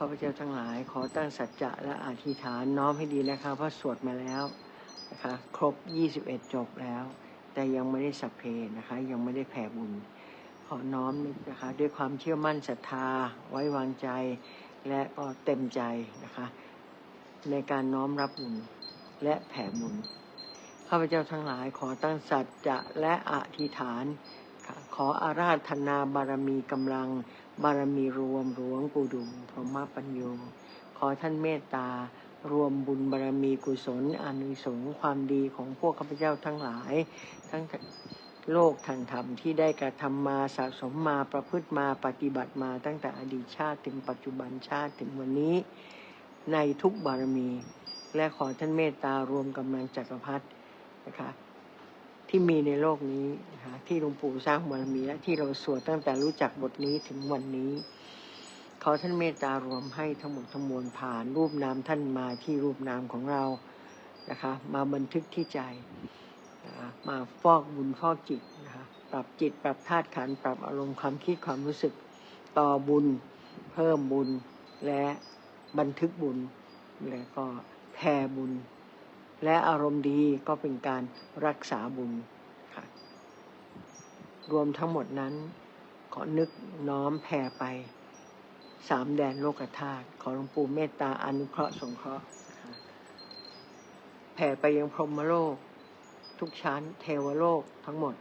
ข้าพเจ้าทั้งหลายขอตั้งสัจจะและอธิษฐานน้อมให้ดีนะคะเพราะสวดมาแล้วนะคะครบ 21 จบแล้ว แต่ยังไม่ได้สัพเพนะคะยังไม่ได้แผ่บุญ ขอน้อมนะคะด้วยความเชื่อมั่นศรัทธาไว้วางใจ และก็เต็มใจนะคะในการน้อมรับบุญและแผ่บุญข้าพเจ้าทั้งหลายขอตั้งสัจจะและอธิษฐาน ขออาราธนาบารมีกำลัง บารมีรวมหลวงปู่ดุมพรหมปัญโยขอท่านเมตตารวมบุญบารมีกุศลอานิสงส์ความดีของพวกข้าพเจ้าทั้งหลาย ทั้งโลกทางธรรมที่ได้กระทำมาสะสมมาประพฤติมาปฏิบัติมาตั้งแต่อดีตชาติถึงปัจจุบันชาติถึงวันนี้ ในทุกบารมี และขอท่านเมตตารวมกำลังจักรพรรดินะคะ ที่มีในโลกนี้นะคะที่หลวงปู่สร้างบารมีและที่เราสวดตั้งแต่รู้จักบทนี้ถึงวันนี้ ขอท่านเมตตารวมให้ทั้งหมดทั้งมวลผ่านรูปนามท่านมาที่รูปนามของเรานะคะ มาบันทึกที่ใจนะคะมาฟอกบุญฟอกจิตนะคะปรับจิตปรับธาตุขันปรับอารมณ์ความคิดความรู้สึกต่อบุญ เพิ่มบุญและบันทึกบุญและก็แผ่บุญ และอารมณ์ดีก็เป็นการรักษาบุญค่ะรวมทั้งหมดนั้น ขอนึกน้อมแผ่ไปสามแดนโลกธาตุขอหลวงปู่เมตตาอนุเคราะห์สงเคราะห์แผ่ไปยังพรหมโลก ทุกชั้น เทวโลกทั้งหมด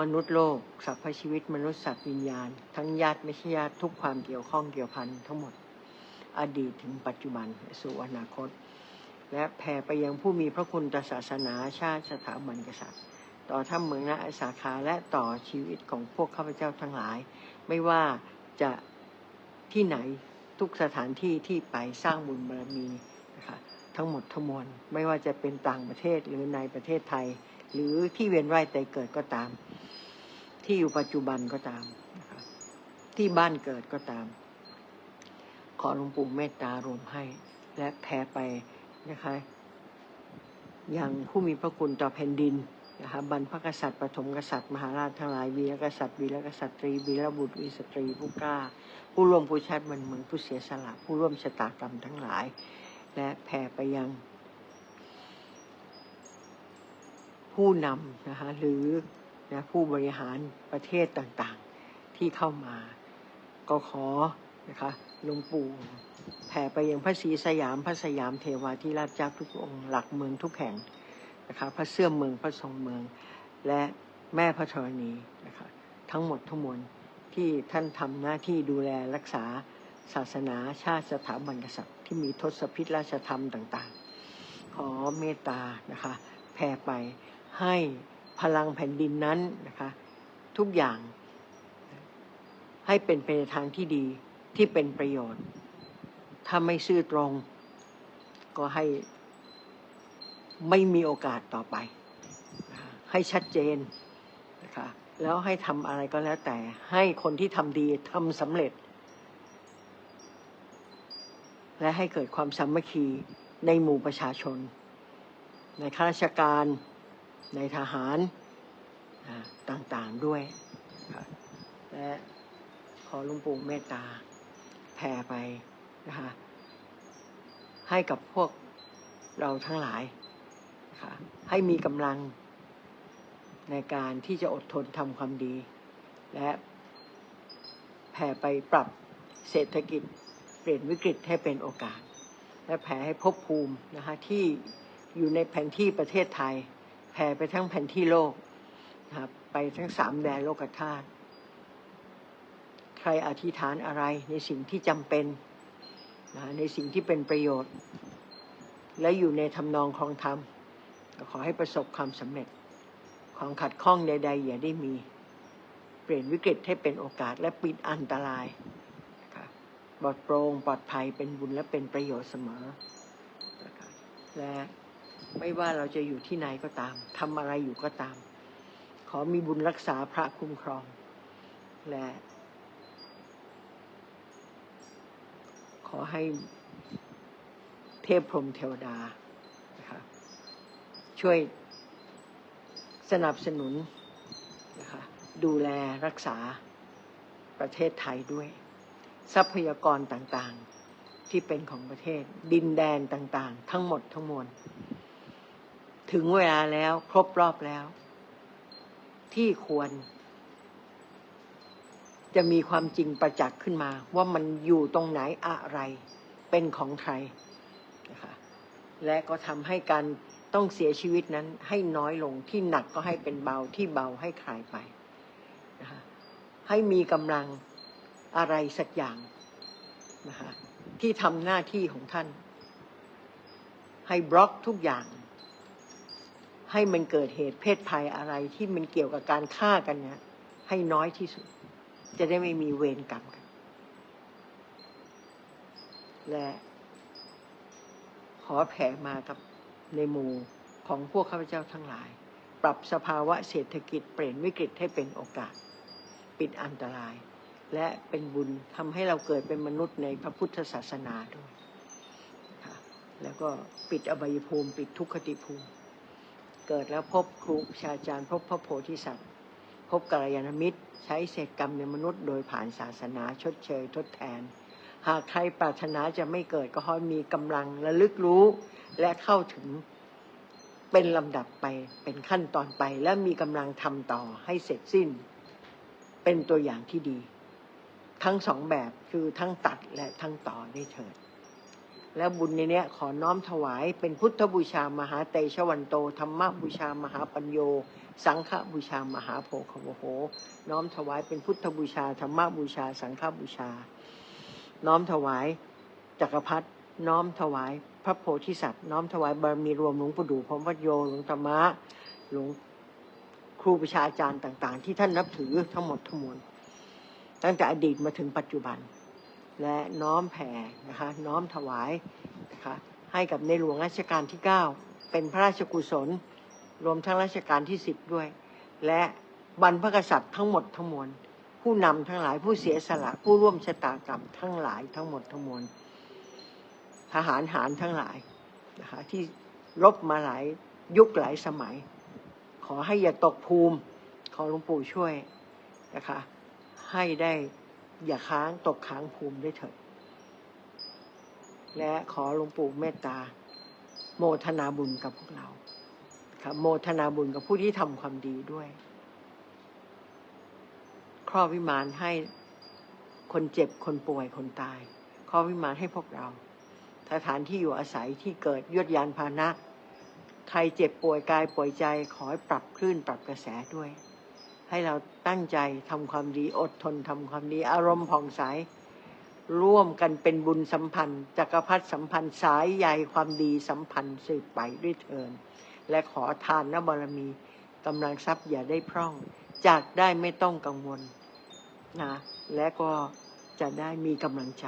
มนุษย์โลกสรรพชีวิตมนุษย์สัตว์วิญญาณ ทั้งญาติไม่ใช่ญาติทุกความเกี่ยวข้องเกี่ยวพันทั้งหมด อดีตถึงปัจจุบันสู่อนาคต และแผ่ไปยังผู้มีพระคุณต่อศาสนาชาติสถาบันกษัตริย์ ต่อท่าเมืองและสาขาและต่อชีวิตของพวกข้าพเจ้าทั้งหลาย ไม่ว่าจะที่ไหนทุกสถานที่ที่ไปสร้างบุญบารมีนะคะทั้งหมดทั้งมวลไม่ว่าจะเป็นต่างประเทศหรือในประเทศไทย หรือที่เวียนว่ายตายเกิดก็ตาม ที่อยู่ปัจจุบันก็ตามนะคะที่บ้านเกิดก็ตาม ขอหลวงปู่เมตตารวมให้ และแผ่ไป นะคะ อย่างผู้มีพระคุณต่อแผ่นดินนะคะบรรพกษัตริย์ปฐมกษัตริย์มหาราชทั้งหลายวีรกษัตริย์วีรกษัตรีวีรบุตรวีสตรีผู้กล้า ผู้ร่วมผู้ชาติมันเมือนผู้เสียสละผู้ร่วมชะตากรรมทั้งหลาย และแผ่ไปยัง ผู้นำนะคะหรือนะผู้บริหารประเทศต่างๆที่เข้ามา ก็ขอนะคะ หลวงปู่แผ่ไปยังพระศรีสยามพระสยามเทวาธิราชเจ้าทุกองค์หลักเมืองทุกแห่งนะคะพระเสื่อมเมืองพระทรงเมือง และแม่พระธรณีนะคะทั้งหมดทั้งมวลที่ท่านทำหน้าที่ดูแลรักษาศาสนาชาติสถาบันกษัตริย์ ที่มีทศพิธราชธรรมต่างๆ ขอเมตตานะคะแผ่ไปให้พลังแผ่นดินนั้นนะคะทุกอย่างให้เป็นไปในทางที่ดี ที่เป็นประโยชน์ ถ้าไม่ซื่อตรง ก็ให้ไม่มีโอกาสต่อไป ให้ชัดเจนนะคะแล้วให้ทำอะไรก็แล้วแต่ ให้คนที่ทำดีทำสำเร็จ และให้เกิดความสามัคคีในหมู่ประชาชน ในข้าราชการในทหารต่างๆด้วย และขอหลุงปู่เมตตา แผ่ไปนะคะให้กับพวกเราทั้งหลายนะคะให้มีกำลังในการที่จะอดทนทำความดี และแผ่ไปปรับเศรษฐกิจเปลี่ยนวิกฤตให้เป็นโอกาส และแผ่ให้ภพภูมินะคะที่อยู่ในแผนที่ประเทศไทย แผ่ไปทั้งแผนที่โลกนะครับไปทั้งสามแดนโลกธาตุ รอธิษฐานอะไรในสิ่งที่จำเป็นนะในสิ่งที่เป็นประโยชน์ และอยู่ในทำนองครองธรรมก็ขอให้ประสบความสำเร็จความขัดข้องใดๆอย่าได้มี เปลี่ยนวิกฤตให้เป็นโอกาสและปิดอันตรายนะะปลอดโปร่งปลอดภัยเป็นบุญและเป็นประโยชน์เสมอ และไม่ว่าเราจะอยู่ที่ไหนก็ตามทำอะไรอยู่ก็ตาม ขอมีบุญรักษาพระคุ้มครอง และ ขอให้เทพพรมเทวดานะคะช่วยสนับสนุนนะคะดูแลรักษาประเทศไทยด้วย ทรัพยากรต่างๆที่เป็นของประเทศ ดินแดนต่างๆ ทั้งหมดทั้งมวลถึงเวลาแล้วครบรอบแล้ว ที่ควร จะมีความจริงประจักษ์ขึ้นมา ว่ามันอยู่ตรงไหนอะไรเป็นของใครนะคะและก็ทำให้การต้องเสียชีวิตนั้นให้น้อยลงที่หนักก็ให้เป็นเบาที่เบาให้คลายไปนะคะให้มีกำลังอะไรสักอย่างนะคะที่ทำหน้าที่ของท่าน ให้บล็อกทุกอย่าง ให้มันเกิดเหตุเพศภัยอะไรที่มันเกี่ยวกับการฆ่ากันเนี่ยให้น้อยที่สุด จะได้ไม่มีเวรกรรมกัน และขอแผ่มากับในหมู่ของพวกข้าพเจ้าทั้งหลาย ปรับสภาวะเศรษฐกิจเปลี่ยนวิกฤตให้เป็นโอกาส ปิดอันตราย และเป็นบุญทำให้เราเกิดเป็นมนุษย์ในพระพุทธศาสนาด้วยนะคะแล้วก็ปิดอบายภูมิ ปิดทุกขติภูมิ เกิดแล้วพบครูชาจารย์ พบพระโพธิสัตว์ พบกัลยาณมิตร ใช้เศษกรรมในมนุษย์โดยผ่านศาสนาชดเชยทดแทน หากใครปรารถนาจะไม่เกิดก็ขอให้มีกำลังระลึกรู้ และเข้าถึงเป็นลำดับไปเป็นขั้นตอนไป และมีกำลังทำต่อให้เสร็จสิ้น เป็นตัวอย่างที่ดี ทั้งสองแบบคือทั้งตัดและทั้งต่อได้เถิด และบุญในเนี้ยขอน้อมถวายเป็นพุทธบูชามหาเตชะวันโตธรรมบูชามหาปัญโย สังฆบูชามหาโพคโวโห น้อมถวายเป็นพุทธบูชาธรรมบูชา สังฆบูชา น้อมถวายจักรพรรดิน้อมถวายพระโพธิสัตว์ น้อมถวายบารมีรวมหลวงปู่ดูพรมวัดโยหลวงธรรมะหลวงครูประชาอาจารย์ต่าง ๆ ที่ท่านนับถือทั้งหมดทั้งมวลตั้งแต่อดีตมาถึงปัจจุบัน และน้อมแผ่นะคะน้อมถวายนะคะให้กับในหลวงรัชกาลที่ 9 เป็นพระราชกุศล รวมทั้งรัชกาลที่ 10 ด้วย และบรรพกษัตริย์ทั้งหมดทั้งมวลผู้นำทั้งหลายผู้เสียสละผู้ร่วมชะตากรรมทั้งหลายทั้งหมดทั้งมวลทหารหารทั้งหลายนะคะที่รบมาหลายยุคหลายสมัย ขอให้อย่าตกภูมิขอหลวงปู่ช่วยนะคะให้ได้ อย่าค้างตกค้างภูมิได้วยเถิด และขอหลวงปู่เมตตา โมทนาบุญกับพวกเราครับโมทนาบุญกับผู้ที่ทำความดีด้วย ครอบวิมานให้คนเจ็บคนป่วยคนตาย ครอบวิมานให้พวกเรา สถานที่อยู่อาศัยที่เกิดยวดยานพานะ ใครเจ็บป่วยกายป่วยใจขอให้ปรับคลื่นปรับกระแสด้วย ให้เราตั้งใจทำความดีอดทนทำความดีอารมณ์ผ่องใสร่วมกันเป็นบุญสัมพันธ์จักรพรรดิสัมพันธ์สายใยความดีสัมพันธ์สืบไปด้วยเทินและขอทานนบารมีกำลังทรัพย์อย่าได้พร่อง จากได้ไม่ต้องกังวลนะและก็จะได้มีกำลังใจ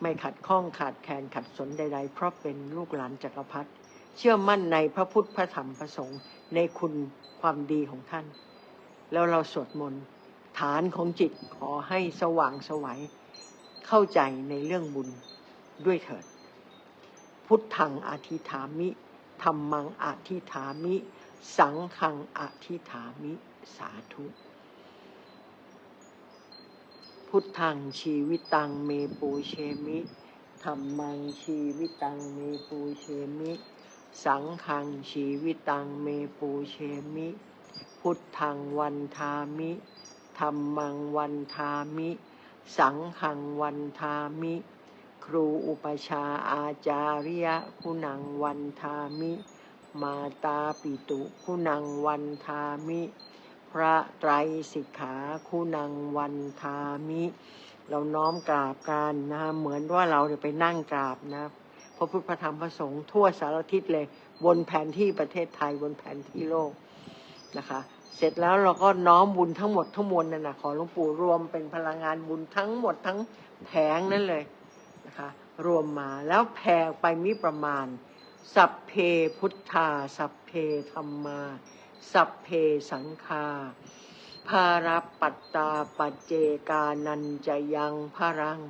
ไม่ขัดข้องขาดแคลนขัดสนใด ๆ เพราะเป็นลูกหลานจักรพรรดิเชื่อมั่นในพระพุทธพระธรรมพระสงฆ์ในคุณความดีของท่าน แล้วเราสวดมนต์ฐานของจิตขอให้สว่างไสวัยเข้าใจในเรื่องบุญด้วยเถิด พุทธังอธิฐามิธรรมังอธิฐามิ สังฆังอธิฐามิสาธุ พุทธังชีวิตังเมปูเชมิธรรมังชีวิตังเมปูเชมิ สังฆังชีวิตังเมปูเชมิ พุทธังวันทามิธรรมังวันทามิ สังฆังวันทามิ ครูอุปชาอาจาริยะคุณังวันทามิ มาตาปิตุคุณังวันทามิ พระไตรสิกขาคุณังวันทามิ เราน้อมกราบกันนะเหมือนว่าเราเนี่ยไปนั่งกราบนะพระพุทธพระธรรมพระสงฆ์ทั่วสารทิศเลย บนแผนที่ประเทศไทยบนแผนที่โลก นะคะ เสร็จแล้วเราก็น้อมบุญทั้งหมดทั้งมวลนั่นนะขอหลวงปู่รวมเป็นพลังงานบุญทั้งหมดทั้งแผงนั่นเลยนะคะ รวมมาแล้วแผ่ไปมิประมาณ สัพเพพุทธา สัพเพธรรมา สัพเพสังฆาภารปัตตาปัจเจกานันจะยังพรัง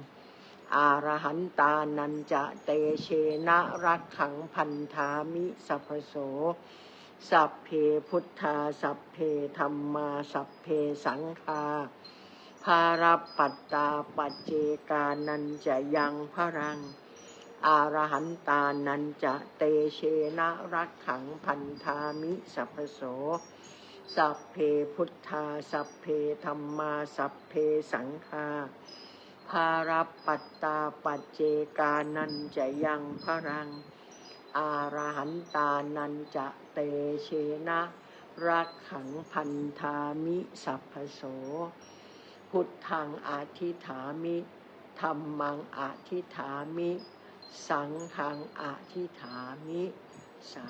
อารหันตานันจะเตเชนะรักขังพันธามิสัพพโส สัพเพพุทธา สัพเพธรรมา สัพเพสังฆาภารับปัตตาปัจเจกานันจะยังพรัง อารหันตานันจะเตเชนะรักขังพันธามิสัพพโส สัพเพพุทธา สัพเพธรรมา สัพเพสังฆาภารับปัตตาปัจเจกานันจะยังพรัง อารหันตานันจะเตเชนะรักขังพันธามิสัพพโส พุทธังอาทิฐามิธรรมังอาทิฐามิ สังฆังอาทิฐามิ สา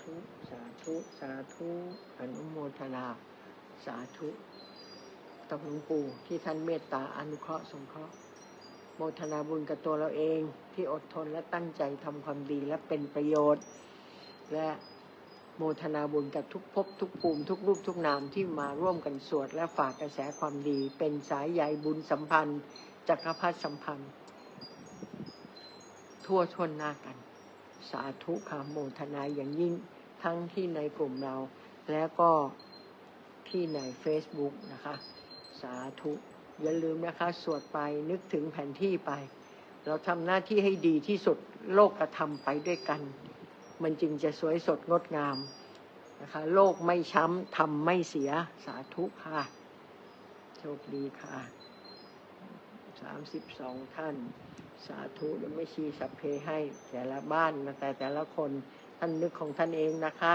ธุ สาธุ สาธุ อนุโมทนา สาธุกับหลวงปู่ที่ท่านเมตตาอนุเคราะห์สงเคราะห์ โมทนาบุญกับตัวเราเอง ที่อดทนและตั้งใจทำความดีและเป็นประโยชน์ และโมทนาบุญกับทุกภพทุกภูมิทุกรูปทุกนามที่มาร่วมกันสวดและฝากกระแสความดี เป็นสายใยบุญสัมพันธ์จักรพรรดิสัมพันธ์ ทั่วทวนหน้ากัน สาธุค่ะโมทนาอย่างยิ่งทั้งที่ในกลุ่มเรา แล้วก็ที่ใน Facebook นะคะ สาธุ อย่าลืมนะคะ สวดไปนึกถึงแผนที่ไป เราทำหน้าที่ให้ดีที่สุดโลกกระทำไปด้วยกัน มันจึงจะสวยสดงดงามนะคะ โลกไม่ช้ำทำไม่เสียสาธุค่ะ โชคดีค่ะสามสิบสองท่าน สาธุและไม่ชีสัพเพให้แต่ละบ้านนะแต่แต่ละคนท่านนึกของท่านเองนะคะ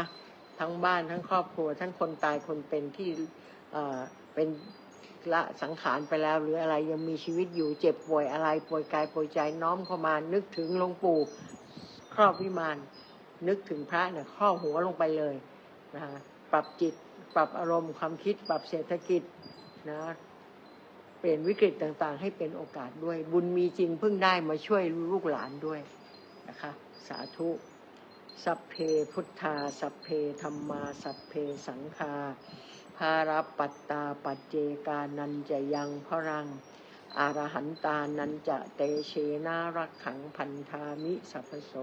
ทั้งบ้านทั้งครอบครัว ทั้งคนตายคนเป็นที่เอ่อเป็น ละสังขารไปแล้วหรืออะไรยังมีชีวิตอยู่เจ็บป่วยอะไรป่วยกายป่วยใจน้อมเข้ามานึกถึงหลวงปู่ครอบวิมานนึกถึงพระเนี่ยครอบหัวลงไปเลยนะคะปรับจิต ปรับอารมณ์ความคิด ปรับเศรษฐกิจนะเปลี่ยนวิกฤตต่างๆ ให้เป็นโอกาสด้วย บุญมีจริงเพิ่งได้มาช่วยลูกหลานด้วยนะคะ สาธุสัพเพพุทธา สัพเพธรรมา สัพเพสังฆา ภารปัตตาปัจเจกานันจะยังพรังอารหันตานันจะเตเชนารักขังพันธามิสัพโส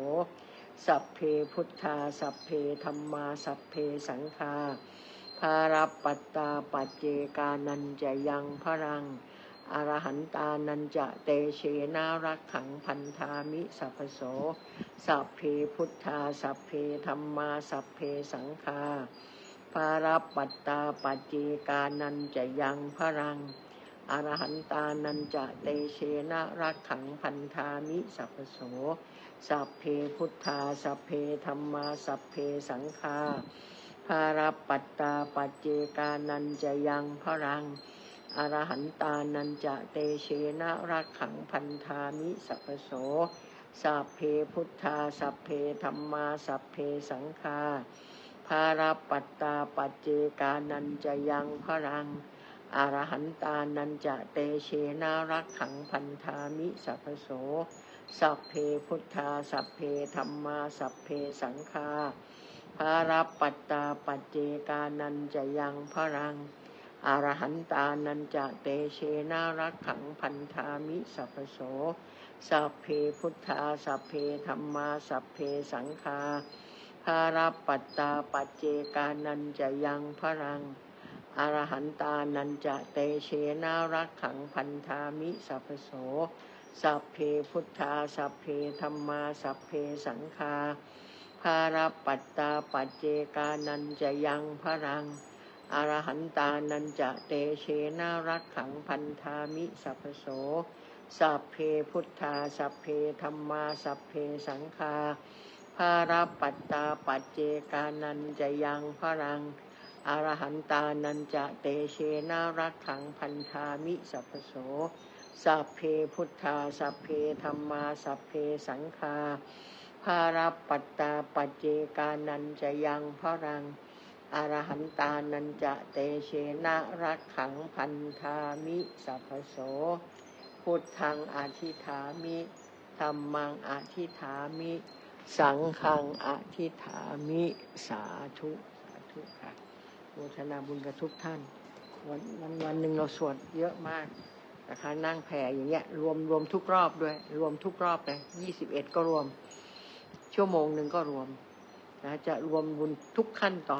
สัพเพพุทธา สัพเพธรรมา สัพเพสังฆาภารปัตตาปัจเจกานันจะยังพรังอรหันตานันจะเตเชนารักขังพันธามิสัพพโส สัพเพพุทธา สัพเพธรรมา สัพเพสังฆา ภารปัตตาปัจเจกานันจะยังพรังอรหันตานันจะเตเชนะรักขังพันธามิสัพโส สัพเพพุทธา สัพเพธรรมา สัพเพสังฆาภารปัตตาปัจเจกานันจะยังพรังอรหันตานันจะเตเชนะรักขังพันธามิสัพโส สัพเพพุทธา สัพเพธรรมา สัพเพสังฆา ภาราปัตตาปัจเจกานันจะยังพรังอรหันตานันจะเตเชนารักขังพันธามิสัพพโส สัพเพพุทธาสัพเพธรรมาสัพเพสังฆาภาราปัตตาปัจเจกานันจะยังพรังอรหันตานันจะเตเชนารักขังพันธามิสัพพโส สัพเพพุทธาสัพเพธรรมาสัพเพสังฆา ภาราปัตตาปัจเจกานันจะยังพรังอรหันตานันจะเตเชนารักขังพันธามิสัพโส สัพเพพุทธาสัพเพธรรมาสัพเพสังฆาภารปัตตาปัจเจกานันจะยังพรังอรหันตานันจะเตเชนารักขังพันธามิสัพพโส สัพเพพุทธาสัพเพธรรมาสัพเพสังฆา ภาราปัตตาปัจเจกานันจะยังพรังอรหันตานันจะเตเชนารักขังพันธามิสัพโส สัพเพพุทธาสัพเพธรรมาสัพเพสังฆาภาราปัตตาปัจเจกานันจะยังพรังอรหันตานันจะเตเชนะรักขังพันธามิสัพโส พุทธังอาทิฐามิธรรมังอาทิฐามิ สังฆังอธิฐามิสาธุสาธุค่ะโมทนาบุญกับทุกท่าน วันวันวันหนึ่งเราสวดเยอะมากนะคะนั่งแผ่อย่างเงี้ยรวมรวมทุกรอบด้วย รวมทุกรอบเลยยี่สิบเอ็ดก็รวม ชั่วโมงหนึ่งก็รวมนะจะรวมบุญทุกขั้นตอน